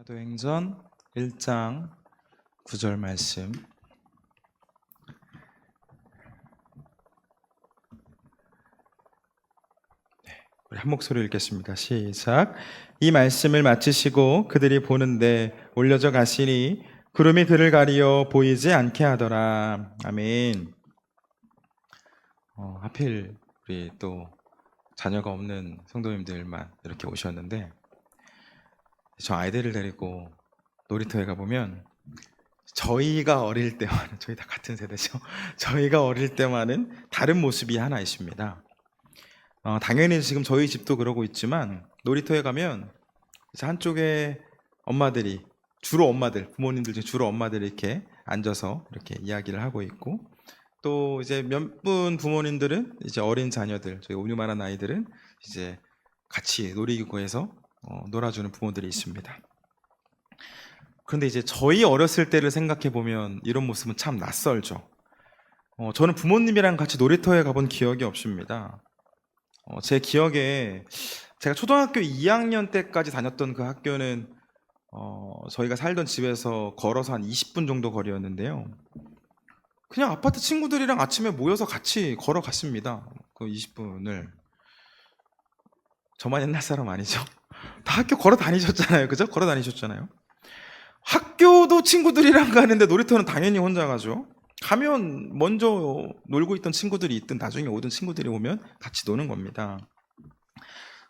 사도행전 1장 9절 말씀. 네, 우리 한 목소리 읽겠습니다. 시작. 이 말씀을 마치시고 그들이 보는데 올려져 가시니 구름이 그를 가리어 보이지 않게 하더라. 아멘. 어, 하필 우리 또 자녀가 없는 성도님들만 이렇게 오셨는데 저 아이들을 데리고 놀이터에 가보면 저희가 어릴 때와는 저희 다 같은 세대죠. 저희가 어릴 때와는 다른 모습이 하나 있습니다. 어, 당연히 지금 저희 집도 그러고 있지만 놀이터에 가면 한쪽에 엄마들이 주로 엄마들 부모님들 중에 주로 엄마들이 이렇게 앉아서 이렇게 이야기를 하고 있고 또 이제 몇 분 부모님들은 이제 어린 자녀들 저희 우유만한 아이들은 이제 같이 놀이기구에서 어, 놀아주는 부모들이 있습니다. 그런데 이제 저희 어렸을 때를 생각해 보면 이런 모습은 참 낯설죠. 어, 저는 부모님이랑 같이 놀이터에 가본 기억이 없습니다. 어, 제 기억에 제가 초등학교 2학년 때까지 다녔던 그 학교는 어, 저희가 살던 집에서 걸어서 한 20분 정도 거리였는데요. 그냥 아파트 친구들이랑 아침에 모여서 같이 걸어갔습니다. 그 20분을. 저만 옛날 사람 아니죠? 다 학교 걸어 다니셨잖아요. 그죠? 걸어 다니셨잖아요. 학교도 친구들이랑 가는데 놀이터는 당연히 혼자 가죠. 가면 먼저 놀고 있던 친구들이 있든 나중에 오던 친구들이 오면 같이 노는 겁니다.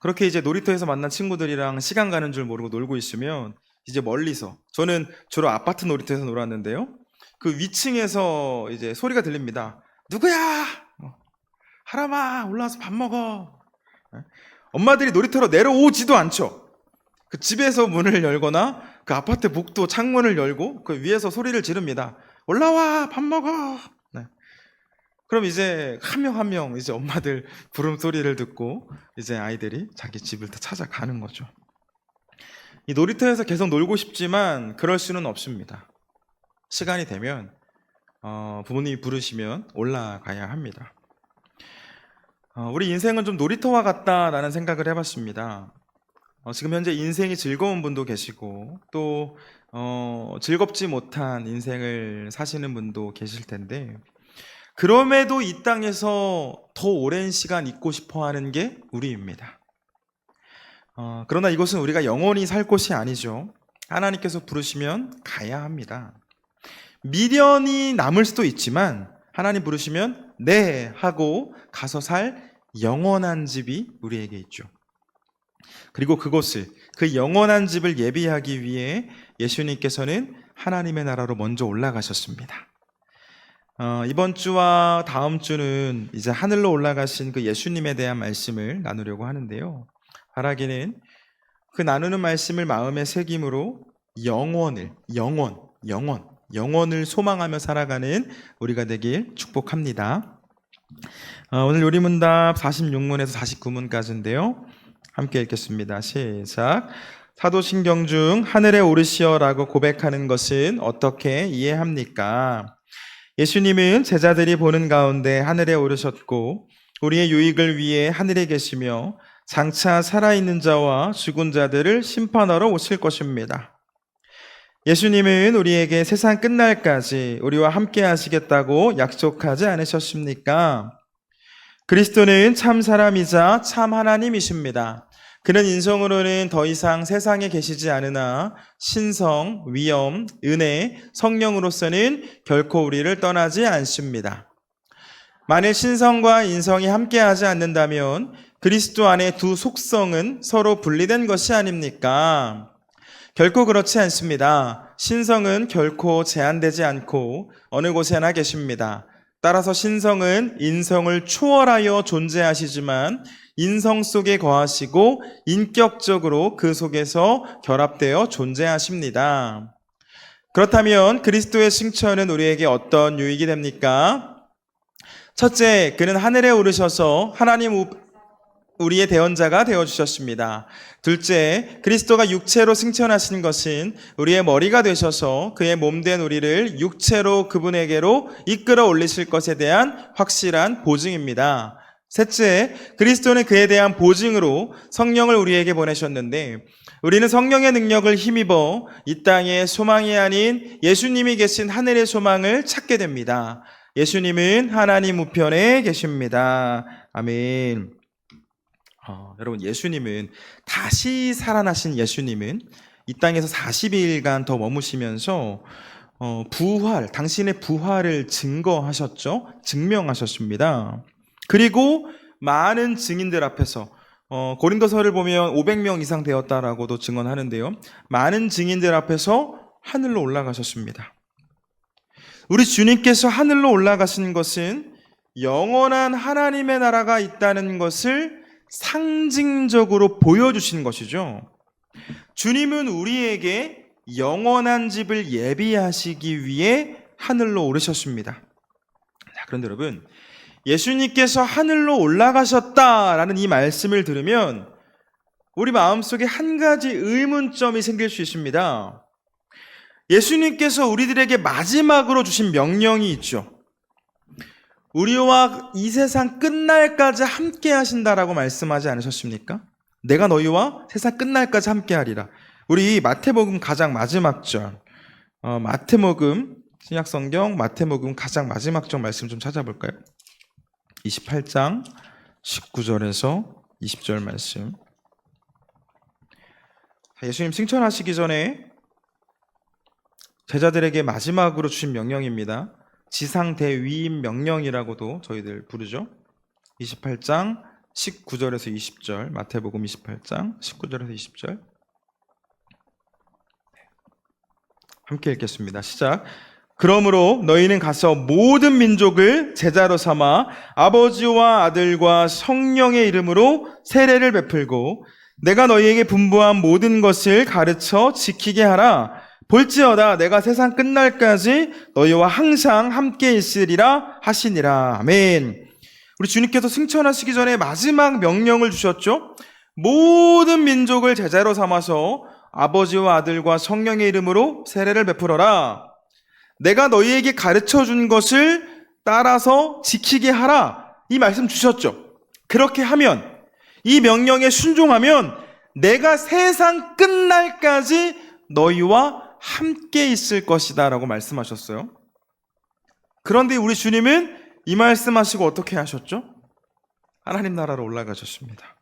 그렇게 이제 놀이터에서 만난 친구들이랑 시간 가는 줄 모르고 놀고 있으면 이제 멀리서 저는 주로 아파트 놀이터에서 놀았는데요. 그 위층에서 이제 소리가 들립니다. 누구야? 어, 하람아 올라와서 밥 먹어. 네? 엄마들이 놀이터로 내려오지도 않죠. 그 집에서 문을 열거나 그 아파트 복도 창문을 열고 그 위에서 소리를 지릅니다. 올라와 밥 먹어. 네. 그럼 이제 한 명 한 명 이제 엄마들 부름 소리를 듣고 이제 아이들이 자기 집을 다 찾아가는 거죠. 이 놀이터에서 계속 놀고 싶지만 그럴 수는 없습니다. 시간이 되면 어, 부모님이 부르시면 올라가야 합니다. 어, 우리 인생은 좀 놀이터와 같다라는 생각을 해봤습니다. 어, 지금 현재 인생이 즐거운 분도 계시고 또 어, 즐겁지 못한 인생을 사시는 분도 계실 텐데 그럼에도 이 땅에서 더 오랜 시간 있고 싶어하는 게 우리입니다. 어, 그러나 이것은 우리가 영원히 살 곳이 아니죠. 하나님께서 부르시면 가야 합니다. 미련이 남을 수도 있지만 하나님 부르시면 네 하고 가서 살 영원한 집이 우리에게 있죠. 그리고 그곳을 그 영원한 집을 예비하기 위해 예수님께서는 하나님의 나라로 먼저 올라가셨습니다. 어, 이번 주와 다음 주는 이제 하늘로 올라가신 그 예수님에 대한 말씀을 나누려고 하는데요. 바라기는 그 나누는 말씀을 마음에 새김으로 영원을 영원 영원 영원을 소망하며 살아가는 우리가 되길 축복합니다. 어, 오늘 요리문답 46문에서 49문까지인데요. 함께 읽겠습니다. 시작. 사도신경 중 하늘에 오르시어라고 고백하는 것은 어떻게 이해합니까? 예수님은 제자들이 보는 가운데 하늘에 오르셨고 우리의 유익을 위해 하늘에 계시며 장차 살아있는 자와 죽은 자들을 심판하러 오실 것입니다. 예수님은 우리에게 세상 끝날까지 우리와 함께 하시겠다고 약속하지 않으셨습니까? 그리스도는 참 사람이자 참 하나님이십니다. 그는 인성으로는 더 이상 세상에 계시지 않으나 신성, 위엄, 은혜, 성령으로서는 결코 우리를 떠나지 않습니다. 만일 신성과 인성이 함께하지 않는다면 그리스도 안에 두 속성은 서로 분리된 것이 아닙니까? 결코 그렇지 않습니다. 신성은 결코 제한되지 않고 어느 곳에나 계십니다. 따라서 신성은 인성을 초월하여 존재하시지만 인성 속에 거하시고 인격적으로 그 속에서 결합되어 존재하십니다. 그렇다면 그리스도의 승천은 우리에게 어떤 유익이 됩니까? 첫째, 그는 하늘에 오르셔서 하나님 우- 우리의 대언자가 되어 주셨습니다. 둘째, 그리스도가 육체로 승천하신 것은 우리의 머리가 되셔서 그의 몸된 우리를 육체로 그분에게로 이끌어 올리실 것에 대한 확실한 보증입니다. 셋째, 그리스도는 그에 대한 보증으로 성령을 우리에게 보내셨는데 우리는 성령의 능력을 힘입어 이 땅에 소망이 아닌 예수님이 계신 하늘의 소망을 찾게 됩니다. 예수님은 하나님 우편에 계십니다. 아멘. 어, 여러분, 예수님은 다시 살아나신 예수님은 이 땅에서 40일간 더 머무시면서 어, 부활, 당신의 부활을 증거하셨죠? 증명하셨습니다. 그리고 많은 증인들 앞에서 어, 고린도서를 보면 500명 이상 되었다라고도 증언하는데요. 많은 증인들 앞에서 하늘로 올라가셨습니다. 우리 주님께서 하늘로 올라가신 것은 영원한 하나님의 나라가 있다는 것을 상징적으로 보여주신 것이죠. 주님은 우리에게 영원한 집을 예비하시기 위해 하늘로 오르셨습니다. 자, 그런데 여러분, 예수님께서 하늘로 올라가셨다라는 이 말씀을 들으면 우리 마음속에 한 가지 의문점이 생길 수 있습니다. 예수님께서 우리들에게 마지막으로 주신 명령이 있죠. 우리와 이 세상 끝날까지 함께 하신다라고 말씀하지 않으셨습니까? 내가 너희와 세상 끝날까지 함께 하리라. 우리 마태복음 가장 마지막 절, 어, 마태복음, 신약성경 마태복음 가장 마지막 절 말씀 좀 찾아볼까요? 28장 19절에서 20절 말씀. 예수님 승천하시기 전에 제자들에게 마지막으로 주신 명령입니다. 지상 대위임 명령이라고도 저희들 부르죠. 28장 19절에서 20절, 마태복음 28장 19절에서 20절. 함께 읽겠습니다. 시작. 그러므로 너희는 가서 모든 민족을 제자로 삼아 아버지와 아들과 성령의 이름으로 세례를 베풀고 내가 너희에게 분부한 모든 것을 가르쳐 지키게 하라. 볼지어다 내가 세상 끝날까지 너희와 항상 함께 있으리라 하시니라. 아멘. 우리 주님께서 승천하시기 전에 마지막 명령을 주셨죠. 모든 민족을 제자로 삼아서 아버지와 아들과 성령의 이름으로 세례를 베풀어라. 내가 너희에게 가르쳐 준 것을 따라서 지키게 하라. 이 말씀 주셨죠. 그렇게 하면, 이 명령에 순종하면 내가 세상 끝날까지 너희와 함께 있을 것이다. 라고 말씀하셨어요. 그런데 우리 주님은 이 말씀하시고 어떻게 하셨죠? 하나님 나라로 올라가셨습니다.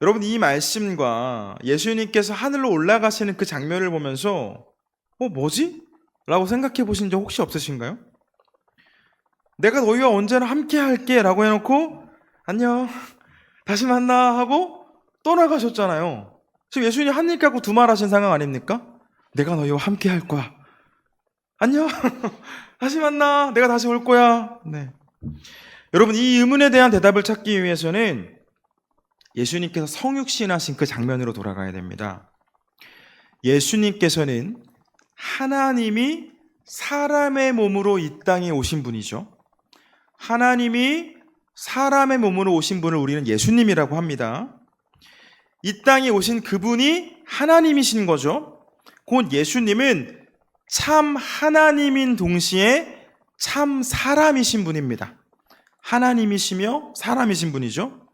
여러분, 이 말씀과 예수님께서 하늘로 올라가시는 그 장면을 보면서, 어, 뭐지? 라고 생각해 보신 적 혹시 없으신가요? 내가 너희와 언제나 함께 할게 라고 해놓고 안녕 다시 만나 하고 떠나가셨잖아요. 지금 예수님 한입 갖고 두말하신 상황 아닙니까? 내가 너희와 함께 할 거야. 안녕 다시 만나 내가 다시 올 거야. 네. 여러분 이 의문에 대한 대답을 찾기 위해서는 예수님께서 성육신하신 그 장면으로 돌아가야 됩니다. 예수님께서는 하나님이 사람의 몸으로 이 땅에 오신 분이죠. 하나님이 사람의 몸으로 오신 분을 우리는 예수님이라고 합니다. 이 땅에 오신 그분이 하나님이신 거죠. 곧 예수님은 참 하나님인 동시에 참 사람이신 분입니다. 하나님이시며 사람이신 분이죠.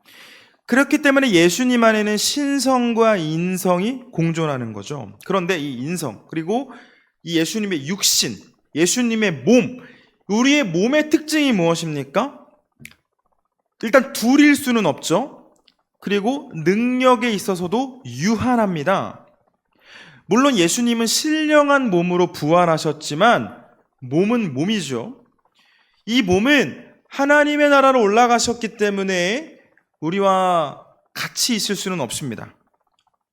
그렇기 때문에 예수님 안에는 신성과 인성이 공존하는 거죠. 그런데 이 인성, 그리고 이 예수님의 육신, 예수님의 몸, 우리의 몸의 특징이 무엇입니까? 일단 둘일 수는 없죠. 그리고 능력에 있어서도 유한합니다. 물론 예수님은 신령한 몸으로 부활하셨지만 몸은 몸이죠. 이 몸은 하나님의 나라로 올라가셨기 때문에 우리와 같이 있을 수는 없습니다.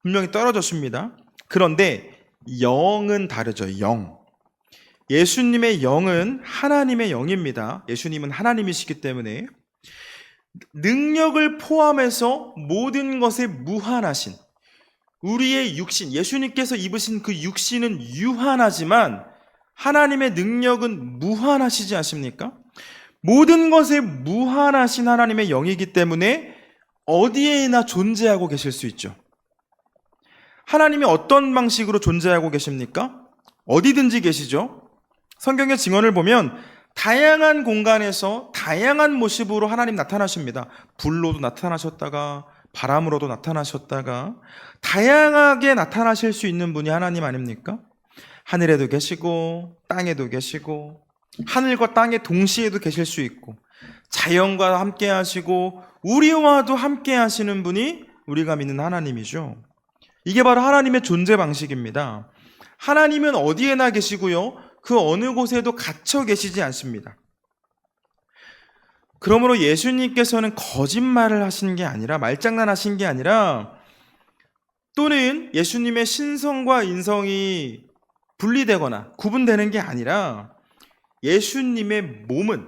분명히 떨어졌습니다. 그런데 영은 다르죠. 영. 예수님의 영은 하나님의 영입니다. 예수님은 하나님이시기 때문에 능력을 포함해서 모든 것에 무한하신 우리의 육신, 예수님께서 입으신 그 육신은 유한하지만 하나님의 능력은 무한하시지 않습니까? 모든 것에 무한하신 하나님의 영이기 때문에 어디에나 존재하고 계실 수 있죠. 하나님이 어떤 방식으로 존재하고 계십니까? 어디든지 계시죠? 성경의 증언을 보면 다양한 공간에서 다양한 모습으로 하나님 나타나십니다. 불로도 나타나셨다가 바람으로도 나타나셨다가 다양하게 나타나실 수 있는 분이 하나님 아닙니까? 하늘에도 계시고 땅에도 계시고 하늘과 땅의 동시에도 계실 수 있고 자연과 함께 하시고 우리와도 함께 하시는 분이 우리가 믿는 하나님이죠. 이게 바로 하나님의 존재 방식입니다. 하나님은 어디에나 계시고요. 그 어느 곳에도 갇혀 계시지 않습니다. 그러므로 예수님께서는 거짓말을 하신 게 아니라 말장난하신 게 아니라 또는 예수님의 신성과 인성이 분리되거나 구분되는 게 아니라 예수님의 몸은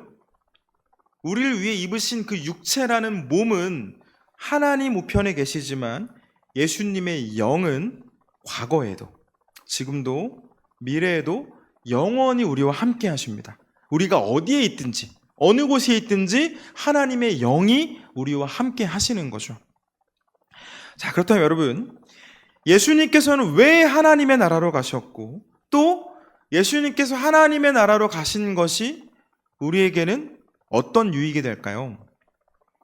우리를 위해 입으신 그 육체라는 몸은 하나님 우편에 계시지만 예수님의 영은 과거에도 지금도 미래에도 영원히 우리와 함께 하십니다. 우리가 어디에 있든지 어느 곳에 있든지 하나님의 영이 우리와 함께 하시는 거죠. 자, 그렇다면 여러분, 예수님께서는 왜 하나님의 나라로 가셨고 또 예수님께서 하나님의 나라로 가신 것이 우리에게는 어떤 유익이 될까요?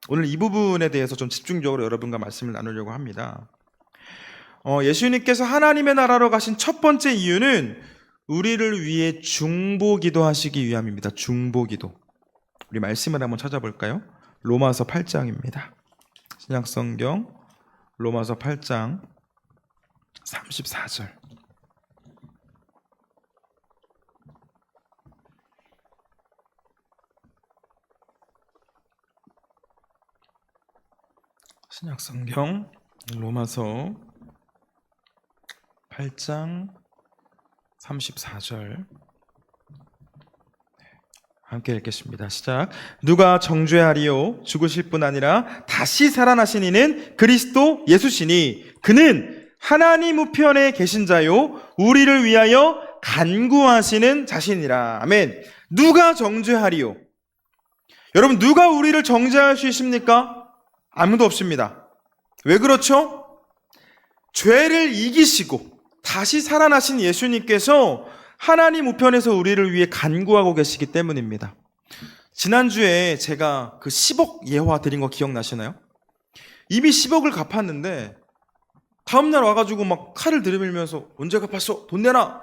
오늘 이 부분에 대해서 좀 집중적으로 여러분과 말씀을 나누려고 합니다. 어, 예수님께서 하나님의 나라로 가신 첫 번째 이유는 우리를 위해 중보기도 하시기 위함입니다. 중보기도. 우리 말씀을 한번 찾아볼까요? 로마서 8장입니다. 신약성경 로마서 8장 34절. 신약성경 로마서 8장 34절 함께 읽겠습니다. 시작. 누가 정죄하리요? 죽으실 뿐 아니라 다시 살아나신 이는 그리스도 예수시니 그는 하나님 우편에 계신 자요 우리를 위하여 간구하시는 자신이라. 아멘. 누가 정죄하리요? 여러분 누가 우리를 정죄할 수 있습니까? 아무도 없습니다. 왜 그렇죠? 죄를 이기시고 다시 살아나신 예수님께서 하나님 우편에서 우리를 위해 간구하고 계시기 때문입니다. 지난주에 제가 그 10억 예화 드린 거 기억나시나요? 이미 10억을 갚았는데 다음날 와가지고 막 칼을 들이밀면서 언제 갚았어? 돈 내놔!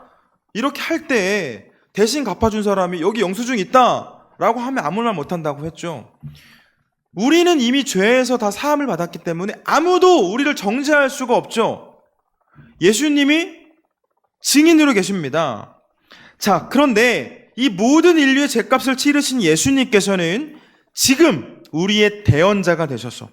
이렇게 할 때 대신 갚아준 사람이 여기 영수증 있다! 라고 하면 아무 말 못한다고 했죠. 우리는 이미 죄에서 다 사함을 받았기 때문에 아무도 우리를 정죄할 수가 없죠. 예수님이 증인으로 계십니다. 자, 그런데 이 모든 인류의 죄값을 치르신 예수님께서는 지금 우리의 대언자가 되셔서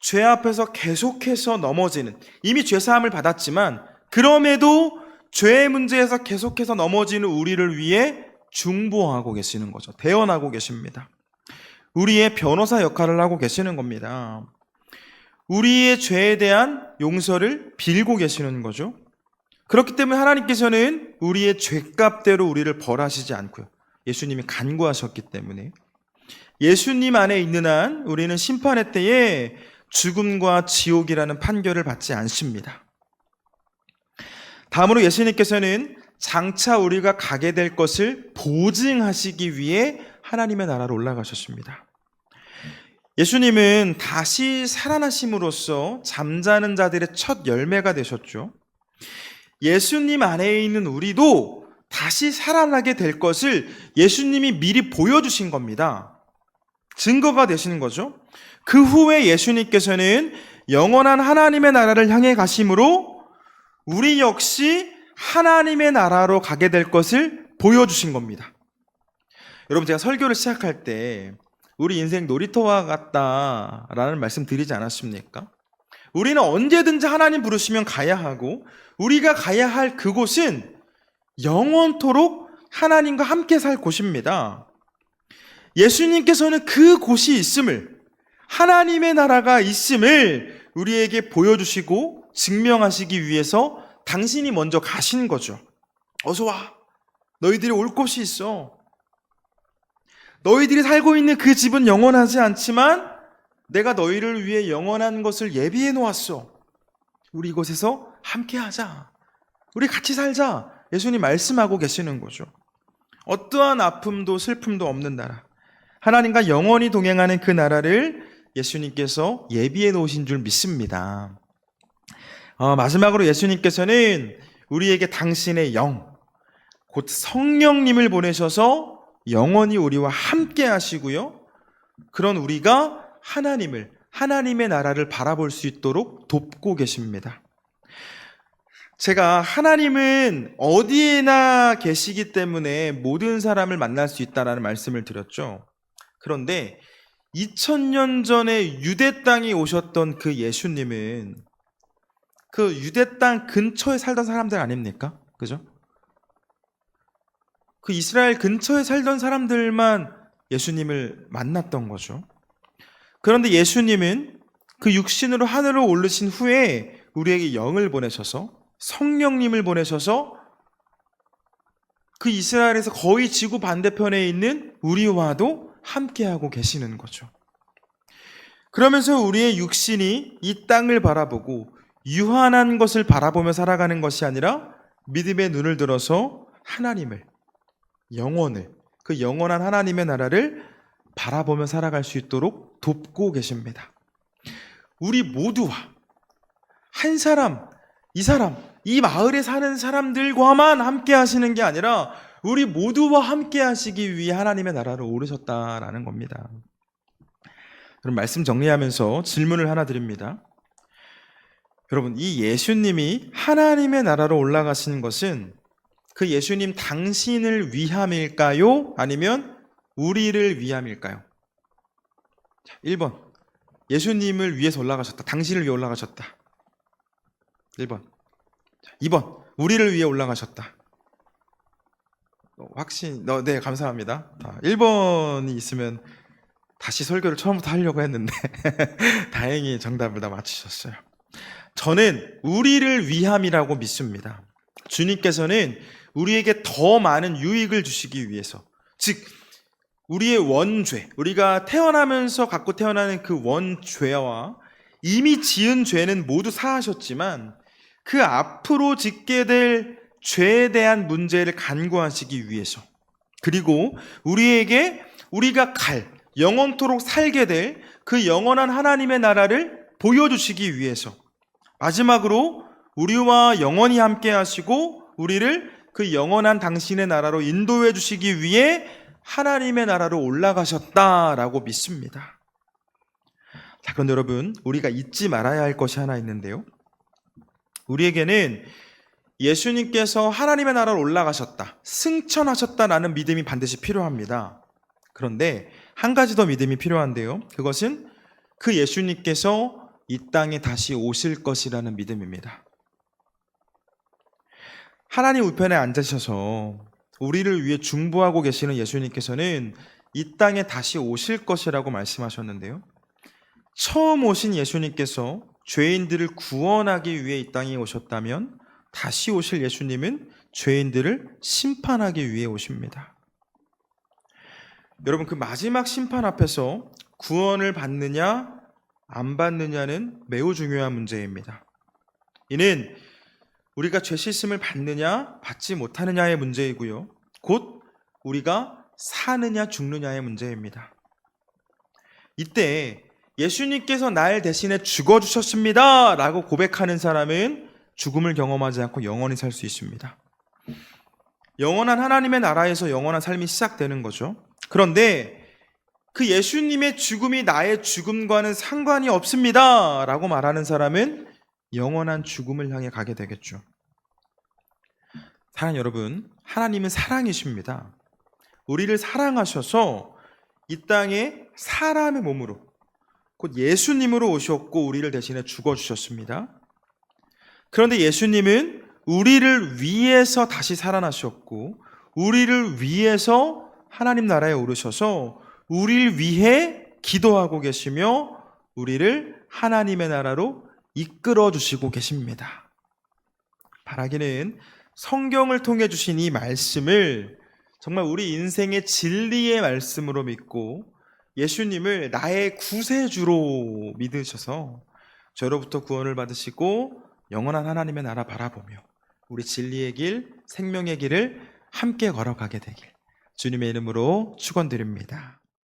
죄 앞에서 계속해서 넘어지는 이미 죄 사함을 받았지만 그럼에도 죄의 문제에서 계속해서 넘어지는 우리를 위해 중보하고 계시는 거죠. 대언하고 계십니다. 우리의 변호사 역할을 하고 계시는 겁니다. 우리의 죄에 대한 용서를 빌고 계시는 거죠. 그렇기 때문에 하나님께서는 우리의 죄값대로 우리를 벌하시지 않고요. 예수님이 간구하셨기 때문에 예수님 안에 있는 한 우리는 심판의 때에 죽음과 지옥이라는 판결을 받지 않습니다. 다음으로 예수님께서는 장차 우리가 가게 될 것을 보증하시기 위해 하나님의 나라로 올라가셨습니다. 예수님은 다시 살아나심으로써 잠자는 자들의 첫 열매가 되셨죠. 예수님 안에 있는 우리도 다시 살아나게 될 것을 예수님이 미리 보여주신 겁니다. 증거가 되시는 거죠. 그 후에 예수님께서는 영원한 하나님의 나라를 향해 가심으로 우리 역시 하나님의 나라로 가게 될 것을 보여주신 겁니다. 여러분, 제가 설교를 시작할 때 우리 인생 놀이터와 같다라는 말씀 드리지 않았습니까? 우리는 언제든지 하나님 부르시면 가야 하고 우리가 가야 할 그곳은 영원토록 하나님과 함께 살 곳입니다. 예수님께서는 그 곳이 있음을 하나님의 나라가 있음을 우리에게 보여주시고 증명하시기 위해서 당신이 먼저 가신 거죠. 어서 와. 너희들이 올 곳이 있어. 너희들이 살고 있는 그 집은 영원하지 않지만 내가 너희를 위해 영원한 것을 예비해 놓았어. 우리 이곳에서 함께 하자. 우리 같이 살자. 예수님 말씀하고 계시는 거죠. 어떠한 아픔도 슬픔도 없는 나라. 하나님과 영원히 동행하는 그 나라를 예수님께서 예비해 놓으신 줄 믿습니다. 어, 마지막으로 예수님께서는 우리에게 당신의 영, 곧 성령님을 보내셔서 영원히 우리와 함께 하시고요. 그런 우리가 하나님을, 하나님의 나라를 바라볼 수 있도록 돕고 계십니다. 제가 하나님은 어디에나 계시기 때문에 모든 사람을 만날 수 있다라는 말씀을 드렸죠. 그런데 2000년 전에 유대 땅에 오셨던 그 예수님은 그 유대 땅 근처에 살던 사람들 아닙니까? 그죠? 그 이스라엘 근처에 살던 사람들만 예수님을 만났던 거죠. 그런데 예수님은 그 육신으로 하늘로 오르신 후에 우리에게 영을 보내셔서 성령님을 보내셔서 그 이스라엘에서 거의 지구 반대편에 있는 우리와도 함께하고 계시는 거죠. 그러면서 우리의 육신이 이 땅을 바라보고 유한한 것을 바라보며 살아가는 것이 아니라 믿음의 눈을 들어서 하나님을, 영원을, 그 영원한 하나님의 나라를 바라보며 살아갈 수 있도록 돕고 계십니다. 우리 모두와 한 사람, 이 사람, 이 마을에 사는 사람들과만 함께 하시는 게 아니라 우리 모두와 함께 하시기 위해 하나님의 나라를 오르셨다라는 겁니다. 그럼 말씀 정리하면서 질문을 하나 드립니다. 여러분, 이 예수님이 하나님의 나라로 올라가시는 것은 그 예수님 당신을 위함일까요? 아니면 우리를 위함일까요? 1번. 예수님을 위해서 올라가셨다. 당신을 위해 올라가셨다. 1번. 2번. 우리를 위해 올라가셨다. 어, 확신, 어, 네, 감사합니다. 1번이 있으면 다시 설교를 처음부터 하려고 했는데, 다행히 정답을 다 맞추셨어요. 저는 우리를 위함이라고 믿습니다. 주님께서는 우리에게 더 많은 유익을 주시기 위해서, 즉, 우리의 원죄, 우리가 태어나면서 갖고 태어나는 그 원죄와 이미 지은 죄는 모두 사하셨지만 그 앞으로 짓게 될 죄에 대한 문제를 간구하시기 위해서. 그리고 우리에게 우리가 갈 영원토록 살게 될 그 영원한 하나님의 나라를 보여주시기 위해서 마지막으로 우리와 영원히 함께 하시고 우리를 그 영원한 당신의 나라로 인도해 주시기 위해 하나님의 나라로 올라가셨다라고 믿습니다. 자, 그런데 여러분, 우리가 잊지 말아야 할 것이 하나 있는데요. 우리에게는 예수님께서 하나님의 나라로 올라가셨다, 승천하셨다라는 믿음이 반드시 필요합니다. 그런데 한 가지 더 믿음이 필요한데요. 그것은 그 예수님께서 이 땅에 다시 오실 것이라는 믿음입니다. 하나님 우편에 앉으셔서 우리를 위해 중보하고 계시는 예수님께서는 이 땅에 다시 오실 것이라고 말씀하셨는데요. 처음 오신 예수님께서 죄인들을 구원하기 위해 이 땅에 오셨다면 다시 오실 예수님은 죄인들을 심판하기 위해 오십니다. 여러분 그 마지막 심판 앞에서 구원을 받느냐 안 받느냐는 매우 중요한 문제입니다. 이는 우리가 죄 씻음을 받느냐 받지 못하느냐의 문제이고요. 곧 우리가 사느냐 죽느냐의 문제입니다. 이때 예수님께서 날 대신에 죽어 주셨습니다. 라고 고백하는 사람은 죽음을 경험하지 않고 영원히 살 수 있습니다. 영원한 하나님의 나라에서 영원한 삶이 시작되는 거죠. 그런데 그 예수님의 죽음이 나의 죽음과는 상관이 없습니다. 라고 말하는 사람은 영원한 죽음을 향해 가게 되겠죠. 사랑 여러분, 하나님은 사랑이십니다. 우리를 사랑하셔서 이 땅에 사람의 몸으로 곧 예수님으로 오셨고 우리를 대신해 죽어 주셨습니다. 그런데 예수님은 우리를 위해서 다시 살아나셨고 우리를 위해서 하나님 나라에 오르셔서 우리를 위해 기도하고 계시며 우리를 하나님의 나라로 이끌어 주시고 계십니다. 바라기는 성경을 통해 주신 이 말씀을 정말 우리 인생의 진리의 말씀으로 믿고 예수님을 나의 구세주로 믿으셔서 저로부터 구원을 받으시고 영원한 하나님의 나라 바라보며 우리 진리의 길, 생명의 길을 함께 걸어가게 되길 주님의 이름으로 축원드립니다.